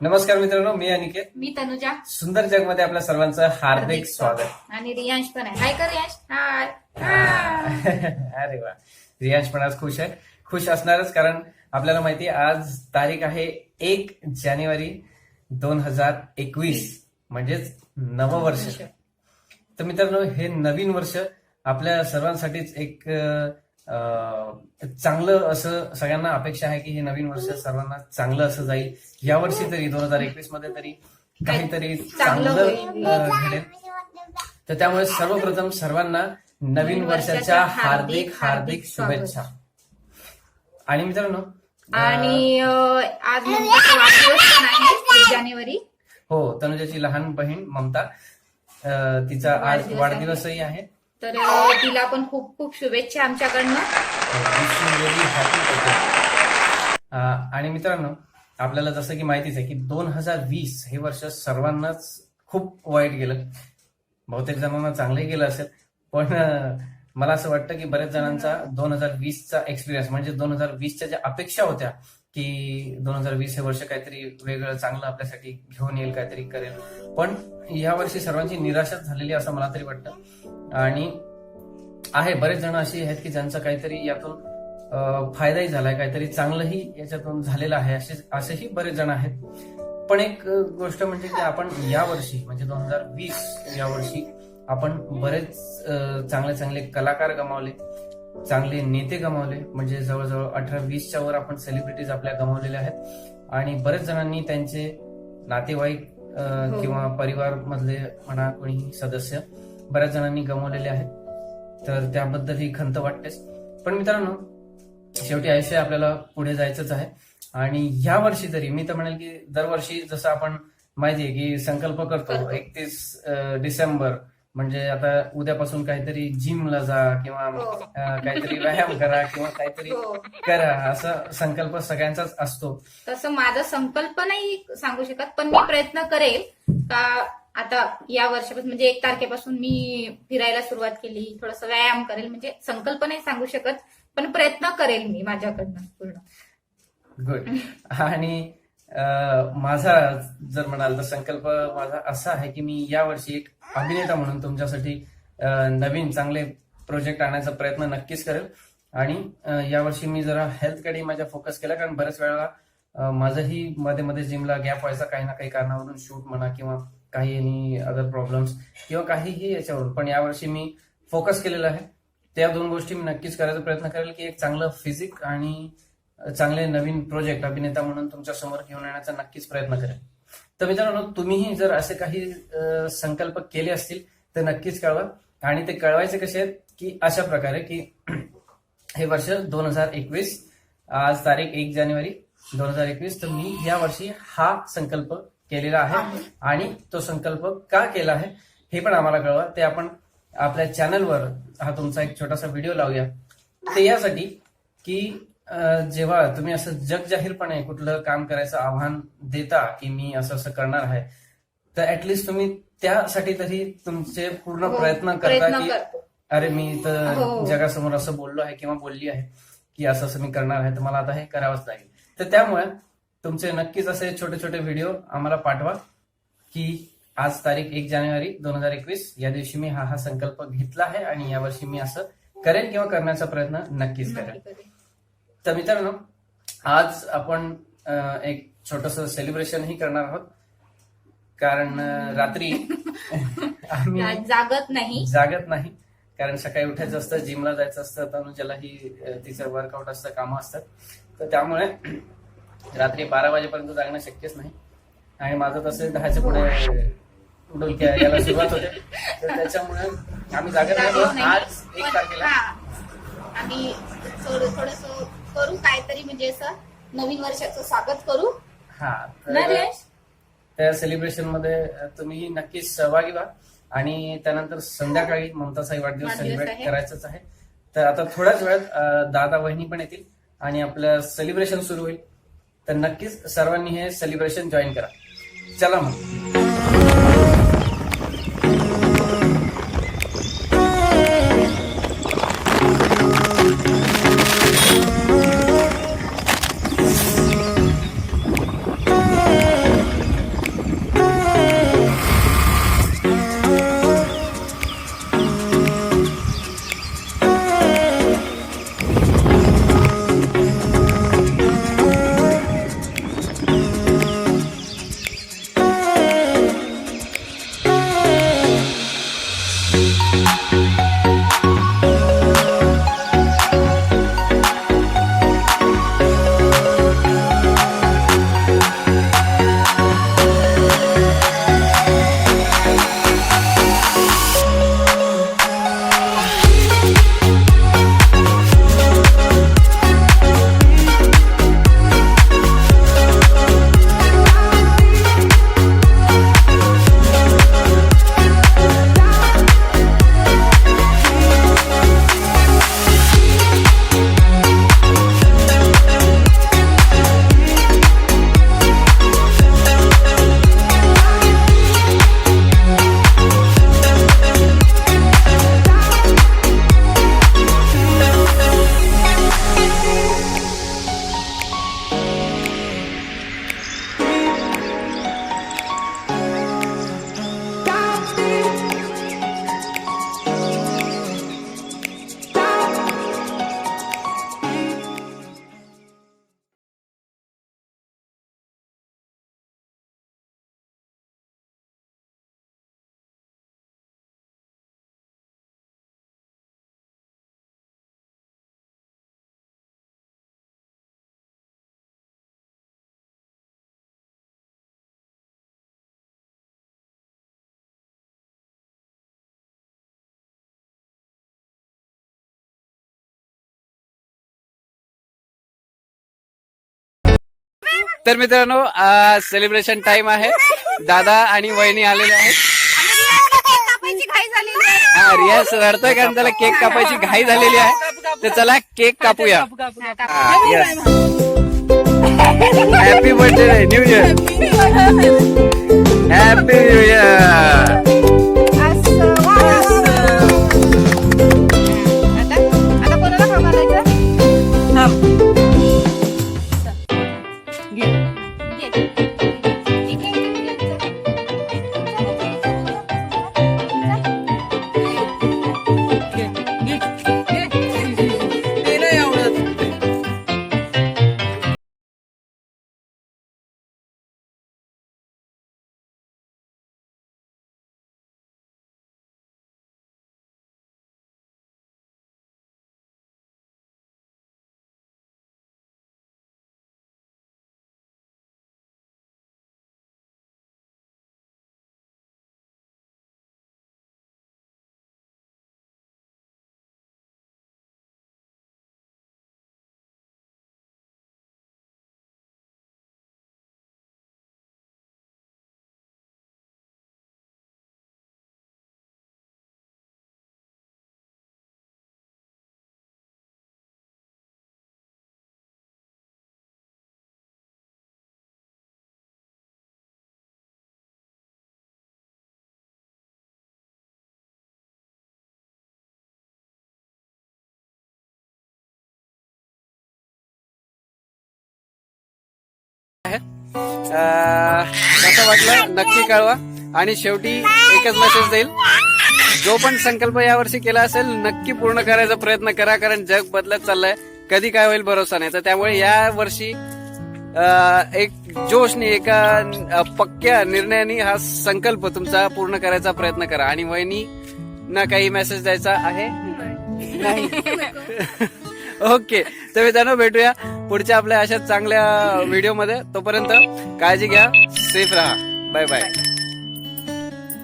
नमस्कार मित्रांनो मी अनिकेत. मी तनुजा. सुंदर जगमध्ये आपल्या सर्वांचं हार्दिक स्वागत. आणि रियांश पण आहे. हाय का रियांश. हाय. अरे वा. रियांश पण आज खुश आहे. खुश असणारच कारण आपल्याला माहिती आज तारीख आहे एक जानेवारी दोन हजार एकवीस. म्हणजेच नववर्ष तर मित्रांनो हे नवीन वर्ष आपल्या सर्वांसाठीच एक चांगलं असं सगळ्यांना अपेक्षा आहे की हे नवीन वर्ष सर्वांना चांगलं असं जाईल. या वर्षी तरी दोन हजार एकवीसमध्ये तरी काहीतरी चांगलं घडेल. तर त्यामुळे सर्वप्रथम सर्वांना नवीन वर्षाच्या हार्दिक हार्दिक शुभेच्छा. आणि मित्रांनो आणि आज जानेवारी. हो तनुजाची लहान बहीण ममता तिचा आज. वाढदिवसही आहे. तर तिला पण खूप खूप शुभेच्छा आमच्याकडनं. आणि मित्रांनो आपल्याला जसं की माहितीच आहे की दोन हजार वीस हे वर्ष सर्वांनाच खूप वाईट गेलं. बहुतेक जणांना चांगलंही गेलं असेल पण मला असं वाटतं की बऱ्याच जणांचा दोन हजार वीसचा एक्सपिरियन्स म्हणजे दोन हजार वीसच्या ज्या अपेक्षा होत्या की दोन हजार वीस हे वर्ष काहीतरी वेगळं चांगलं आपल्यासाठी घेऊन येईल काहीतरी करेल. पण या वर्षी सर्वांची निराशाच झालेली असं मला तरी वाटतं. आणि आहे बरेच जण अशी आहेत की ज्यांचा काहीतरी यातून फायदाही झालाय काहीतरी चांगलंही याच्यातून झालेलं आहे असे असेही बरेच जण आहेत. पण एक गोष्ट म्हणजे की आपण या वर्षी म्हणजे दोन हजार वीस या वर्षी आपण बरेच चांगले चांगले कलाकार गमावले. चांगले नेते गमावले. म्हणजे जवळजवळ अठरा वीसच्या वर आपण सेलिब्रिटीज आपल्या गमावलेल्या आहेत. आणि बरेच जणांनी त्यांचे नातेवाईक हो. किंवा परिवार मधले म्हणा कोणीही सदस्य बऱ्याच जणांनी गमावलेले आहेत. तर त्याबद्दल ही खंत वाटतेच. पण मित्रांनो शेवटी आयुष्य आपल्याला पुढे जायचंच आहे. आणि या वर्षी तरी मी तर म्हणेल की दरवर्षी जसं आपण माहिती आहे की संकल्प करतो. एकतीस डिसेंबर म्हणजे आता उद्यापासून काहीतरी जिमला जा किंवा हो. काहीतरी व्यायाम करा किंवा काहीतरी हो. करा असा संकल्प सगळ्यांचाच असतो तसं माझा संकल्प नाही सांगू शकत पण मी प्रयत्न करेल का आता या वर्षापासून म्हणजे एक तारखेपासून मी फिरायला सुरुवात केली थोडस व्यायाम करेल म्हणजे संकल्प नाही सांगू शकत पण प्रयत्न करेल मी माझ्याकडनं पूर्ण गुड आणि माझा जर म्हणाल तर संकल्प माझा असा आहे की मी यावर्षी एक अभिनेता म्हणून तुमच्यासाठी नवीन चांगले प्रोजेक्ट आणण्याचा प्रयत्न नक्कीच करेल. आणि यावर्षी मी जरा हेल्थकडे माझ्या फोकस केला कारण बऱ्याच वेळा माझंही मध्ये मध्ये जिमला गॅप व्हायचा काही ना काही कारणावरून शूट म्हणा किंवा काही अदर प्रॉब्लेम्स किंवा काहीही याच्यावरून. पण यावर्षी मी फोकस केलेला आहे. त्या दोन गोष्टी मी नक्कीच करायचा प्रयत्न करेल की एक चांगलं फिजिक आणि चांगले नवीन प्रोजेक्ट अभिनेता म्हणून तुमच्यासमोर घेऊन येण्याचा नक्कीच प्रयत्न करेल तर मित्रांनो तुम्हीही जर असे काही संकल्प केले असतील तर नक्कीच कळवा. आणि ते कळवायचे कसे आहेत की अशा प्रकारे की हे वर्ष दोन हजार एकवीस आज तारीख एक जानेवारी दोन हजार एकवीस तर मी या वर्षी हा संकल्प केलेला आहे. आणि तो संकल्प का केला आहे हे पण आम्हाला कळवा. ते आपण आपल्या चॅनलवर हा तुमचा एक छोटासा व्हिडिओ लावूया. ते यासाठी की जेव्हा तुम्ही असं जगजाहीरपणे कुठलं काम करायचं आव्हान देता की मी असं असं करणार आहे तर ऍटलिस्ट तुम्ही त्यासाठी तरी तुमचे पूर्ण हो, प्रयत्न करता की अरे मी तर हो. जगासमोर असं बोललो आहे किंवा बोलली आहे की असं असं मी करणार आहे तर मला आता हे करावंच लागेल तर त्यामुळे तुमचे नक्कीच असे छोटे छोटे व्हिडिओ आम्हाला पाठवा की आज तारीख एक जानेवारी दोन हजार एकवीस या दिवशी मी हा हा संकल्प घेतला आहे आणि यावर्षी मी असं करेन किंवा करण्याचा प्रयत्न नक्कीच करेन. तर मित्रांनो आज आपण एक छोटस सेलिब्रेशनही करणार आहोत. कारण रात्री आम्ही जागत नाही. जागत नाही. कारण सकाळी उठायचं असतं जिमला जायचं असतं तनुजालाही अं, तिचं वर्कआउट असतं कामं असतात. तर त्यामुळे रात्री बारा वाजेपर्यंत जागणं शक्यच नाही. आणि माझं तसं दहाच्या पुढे डोलक्या यायला सुरुवात होते. तर त्याच्यामुळे आम्ही जागत नाही. आज एक तारखेला हा, आम्ही थोडं थोडस करू काहीतरी म्हणजे असं नवीन वर्षाचं स्वागत करू. हा ना तर रियांश? त्या सेलिब्रेशनमध्ये तुम्ही नक्कीच सहभागी व्हा. आणि त्यानंतर संध्याकाळी ममताचाही वाढदिवस वाढदिवस सेलिब्रेट आहे. करायचंच आहे. तर आता थोड्याच वेळात अ, दादा वहिनी पण येतील आणि आपलं सेलिब्रेशन सुरू होईल. तर नक्कीच सर्वांनी हे सेलिब्रेशन जॉईन करा. चला मग. तर मित्रांनो सेलिब्रेशन टाइम आहे. दादा आणि वहिनी आलेले आहेत. कापायची घाई आहे हा रियाज कारण त्याला केक कापायची घाई झालेली आहे. तर चला केक कापूया. हॅपी बर्थडे न्यू इयर कसं वाटलं नक्की कळवा. आणि शेवटी एकच मेसेज देईल. जो पण संकल्प यावर्षी केला असेल नक्की पूर्ण करायचा प्रयत्न करा कारण जग बदलत चाललंय. कधी काय होईल भरोसा नाही. तर त्यामुळे या वर्षी एक जोशने एका पक्क्या निर्णयाने हा संकल्प तुमचा पूर्ण करायचा प्रयत्न करा. आणि वहिनी ना काही मेसेज द्यायचा आहे? नाही. ओके. तर मित्रांनो भेटूया पुढच्या आपल्या अशा चांगल्या व्हिडिओमध्ये. तोपर्यंत काळजी घ्या सेफ राहा. Bye bye